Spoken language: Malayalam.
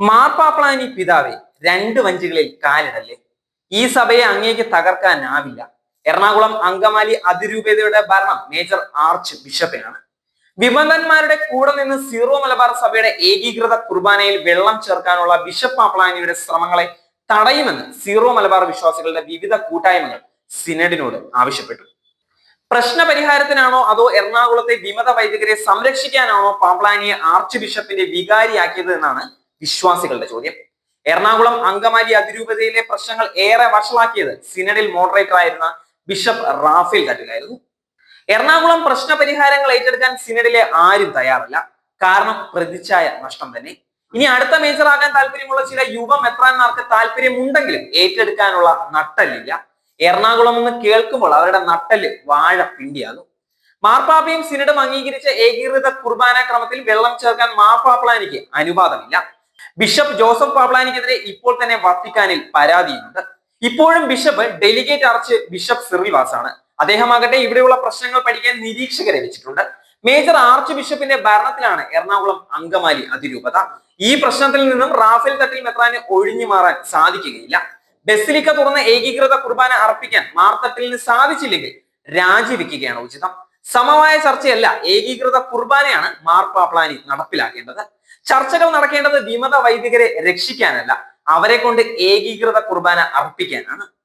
മാർപ്പാപ്ലാനി പിതാവെ രണ്ട് വഞ്ചികളിൽ കാലിടല്ലേ? ഈ സഭയെ അങ്ങേക്ക് തകർക്കാനാവില്ല. എറണാകുളം അങ്കമാലി അതിരൂപതയുടെ ഭരണം മേജർ ആർച്ച് ബിഷപ്പിനാണ്. വിമതന്മാരുടെ കൂടെ നിന്ന് സീറോ മലബാർ സഭയുടെ ഏകീകൃത കുർബാനയിൽ വെള്ളം ചേർക്കാനുള്ള ബിഷപ്പ് പാപ്ലാനിയുടെ ശ്രമങ്ങളെ തടയുമെന്ന് സീറോ മലബാർ വിശ്വാസികളുടെ വിവിധ കൂട്ടായ്മകൾ സിനഡിനോട് ആവശ്യപ്പെട്ടു. പ്രശ്ന പരിഹാരത്തിനാണോ അതോ എറണാകുളത്തെ വിമത വൈദികരെ സംരക്ഷിക്കാനാണോ പാപ്ലാനിയെ ആർച്ച് ബിഷപ്പിന്റെ വികാരിയാക്കിയത് എന്നാണ് വിശ്വാസികളുടെ ചോദ്യം. എറണാകുളം അങ്കമാലി അതിരൂപതയിലെ പ്രശ്നങ്ങൾ ഏറെ വഷളാക്കിയത് സിനഡിൽ മോഡറേറ്റർ ആയിരുന്ന ബിഷപ്പ് റാഫേൽ കട്ടിലായിരുന്നു എറണാകുളം പ്രശ്ന പരിഹാരങ്ങൾ ഏറ്റെടുക്കാൻ സിനഡിലെ ആരും തയ്യാറല്ല. കാരണം പ്രതിച്ഛായ നഷ്ടം തന്നെ. ഇനി അടുത്ത മേജർ ആകാൻ താല്പര്യമുള്ള ചില യുവ മെത്രാന്മാർക്ക് താല്പര്യമുണ്ടെങ്കിലും ഏറ്റെടുക്കാനുള്ള നട്ടല്ലില്ല എറണാകുളം എന്ന് കേൾക്കുമ്പോൾ അവരുടെ നട്ടൽ വാഴ പിണ്ടിയാകും. മാർപ്പാപ്പയും സിനഡും അംഗീകരിച്ച ഏകീകൃത കുർബാന ക്രമത്തിൽ വെള്ളം ചേർക്കാൻ മാർപ്പാപ്പളാനിക്ക് അനുവാദമില്ല. ബിഷപ്പ് ജോസഫ് പാപ്ലാനിക്കെതിരെ ഇപ്പോൾ തന്നെ വത്തിക്കാനിൽ പരാതിയുണ്ട്. ഇപ്പോഴും ബിഷപ്പ് ഡെലിഗേറ്റ് അറച്ച് ബിഷപ്പ് സിറിൽവാസ് ആണ് അദ്ദേഹമാകട്ടെ ഇവിടെയുള്ള പ്രശ്നങ്ങൾ പഠിക്കാൻ നിരീക്ഷകരെ വെച്ചിട്ടുണ്ട്. മേജർ ആർച്ച് ബിഷപ്പിന്റെ ഭരണത്തിലാണ് എറണാകുളം അങ്കമാലി അതിരൂപത. ഈ പ്രശ്നത്തിൽ നിന്നും റാഫേൽ തട്ടിൽ മെത്രാന് ഒഴിഞ്ഞു മാറാൻ സാധിക്കുകയില്ല. ബസിലിക്ക തുറന്ന് ഏകീകൃത കുർബാന അർപ്പിക്കാൻ മാർത്തട്ടിലിന് സാധിച്ചില്ലെങ്കിൽ രാജിവെക്കുകയാണ് ഉചിതം. സമവായ ചർച്ചയല്ല ഏകീകൃത കുർബാനയാണ് മാർപ്പാപ്ലാനി നടപ്പിലാക്കേണ്ടത്. ചർച്ചകൾ നടക്കേണ്ടത് വിമത വൈദികരെ രക്ഷിക്കാനല്ല അവരെ കൊണ്ട് ഏകീകൃത കുർബാന അർപ്പിക്കാനാണ്.